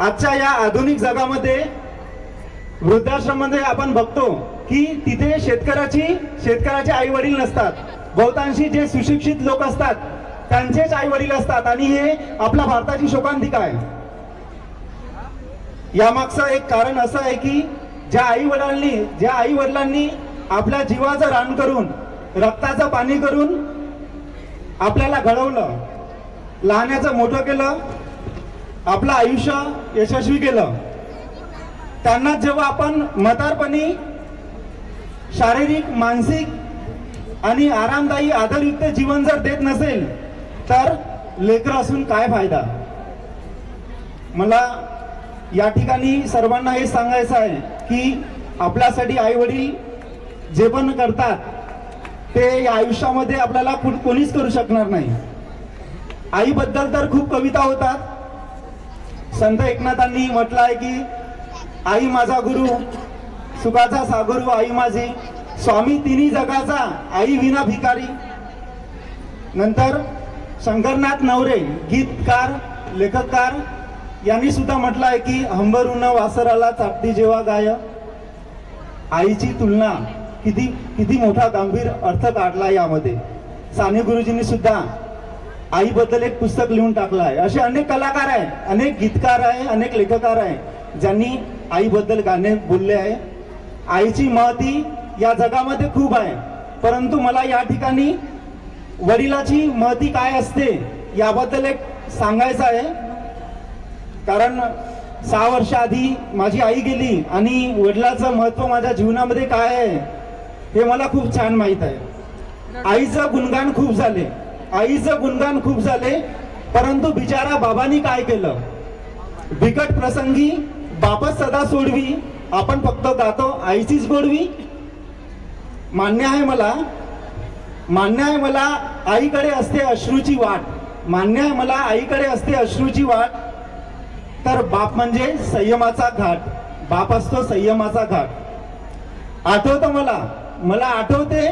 आजच्या या आधुनिक जगामध्ये वृद्धाश्रममध्ये आपण बघतो की तिथे शेतकऱ्याची शेतकऱ्याचे आई वडील नसतात. बहुतांशी जे सुशिक्षित लोक असतात त्यांचेच आई वडील असतात. आणि हे आपल्या भारताची शोकांतिका आहे. यामागचं एक कारण असं आहे की ज्या आई वडिलांनी ज्या आई वडिलांनी आपल्या जीवाचं रान करून रक्ताचं पाणी करून आपल्याला घडवलं लहानाचं मोठं केलं आपलं आयुष्य यशस्वी केलं. त्यांना जेव्हा आपण मतारपणी शारीरिक मानसिक आणि आरामदायी आदरयुक्त जीवन जर देत नसेल तर लेकर असून काय फायदा? मला या ठिकाणी सर्वांना हे सांगायचं आहे की आपल्यासाठी आई वडील जे पण करतात ते या आयुष्यामध्ये आपल्याला कोणीच करू शकणार नाही. आईबद्दल तर खूप कविता होतात. संत एकनाथांनी म्हटलं आहे की आई माझा गुरु सुखाचा सागुरु आई माझी स्वामी तिन्ही जगाचा आई विना भिकारी. नंतर शंकरनाथ नवरे गीतकार लेखककार यांनी सुद्धा म्हटलं आहे की हंबरून वासराला चापटी जेव्हा गाय. आईची तुलना किती किती मोठा गंभीर अर्थ काढला यामध्ये. साने गुरुजींनी सुद्धा आईबद्दल एक पुस्तक लिहून टाकलं आहे. असे अनेक कलाकार आहे अनेक गीतकार आहे अनेक लेखकार आहे ज्यांनी आईबद्दल गाणे बोलले आहे. आईची महती या जगामध्ये खूप आहे. परंतु मला या ठिकाणी वडिलाची महती काय असते याबद्दल एक सांगायचं आहे. कारण सहा वर्ष आधी माझी आई गेली आणि वडिलाचं महत्त्व माझ्या जीवनामध्ये काय आहे हे मला खूप छान माहीत आहे. आईचं गुणगान खूप झाले. आईचं गुणगान खूप झाले परंतु बिचारा बाबांनी काय केलं? बिकट प्रसंगी बापच सदा सोडवी आपण फक्त जातो आईचीच गोडवी. मान्य आहे मला मान्य आहे मला आईकडे असते अश्रूची वाट. मान्य आहे मला आईकडे असते अश्रूची वाट. तर बाप म्हणजे संयमाचा घाट. बाप असतो संयमाचा घाट. आठवतं मला? मला आठवते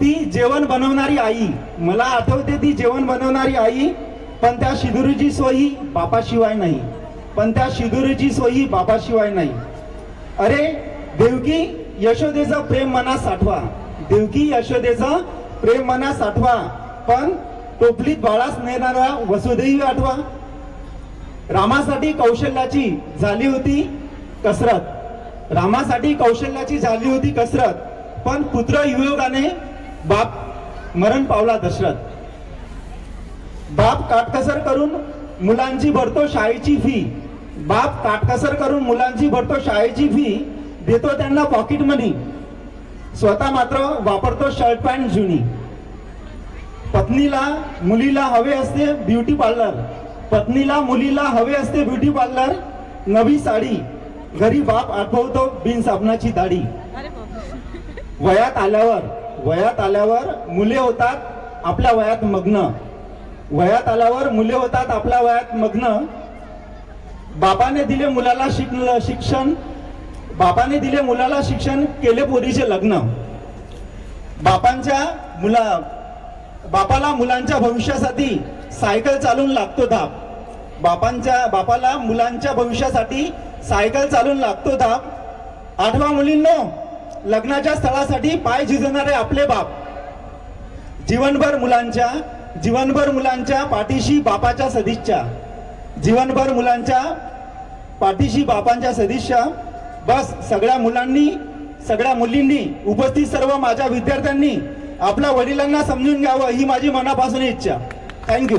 ती जेवण बनवणारी आई. मला आठवते ती जेवण बनवणारी आई पण त्या शिदुरीची सोयी बापाशिवाय नाही. पण त्या शिदुरीची सोयी बापाशिवाय नाही. अरे देवकी यशोदेचं प्रेम मनात साठवा. देवकी यशोदेचं प्रेम मनात साठवा. पण टोपलीत बाळास नेणारा वसुदेवी आठवा. रामासाठी कौशल्याची झाली होती कसरत. रामासाठी कौशल्याची झाली होती कसरत. पण पुत्र युयोगाने बाप मरण पावला दशरथ. बाप काटकसर करून मुलांची भरतो शाळेची फी बाप काटकसर करून मुलांची भरतो शाळेची फी देतो त्यांना पॉकेट मनी स्वतः मात्र वापरतो शर्ट पॅन्ट जुनी. पत्नीला मुलीला हवे असते ब्युटी पार्लर पत्नीला मुलीला हवे असते ब्युटी पार्लर नवी साडी. घरी बाप आठवतो बिन साबणाची दाढी. वयात आल्यावर वयात आल्यावर मुले होतात आपल्या वयात मग्न. वयात आल्यावर मुले होतात आपल्या वयात मग्न. बापाने दिले मुलाला शिक शिक्षण. बापाने दिले मुलाला शिक्षण केले पोरीचे लग्न. बापांच्या मुला बापाला मुलांच्या भविष्यासाठी सायकल चालून लागतो धाप. बापांच्या बापाला मुलांच्या भविष्यासाठी सायकल चालून लागतो धाप. आठवा मुलींनो लग्नाच्या स्थळासाठी पाय झिजणारे आपले बाप. जीवनभर मुलांच्या जीवनभर मुलांच्या पाठीशी बापाच्या सदिच्छा. जीवनभर मुलांच्या पाठीशी बापांच्या सदिच्छा. बस सगळ्या मुलांनी सगळ्या मुलींनी उपस्थित सर्व माझ्या विद्यार्थ्यांनी आपल्या वडिलांना समजून घ्यावं ही माझी मनापासून इच्छा. थँक्यू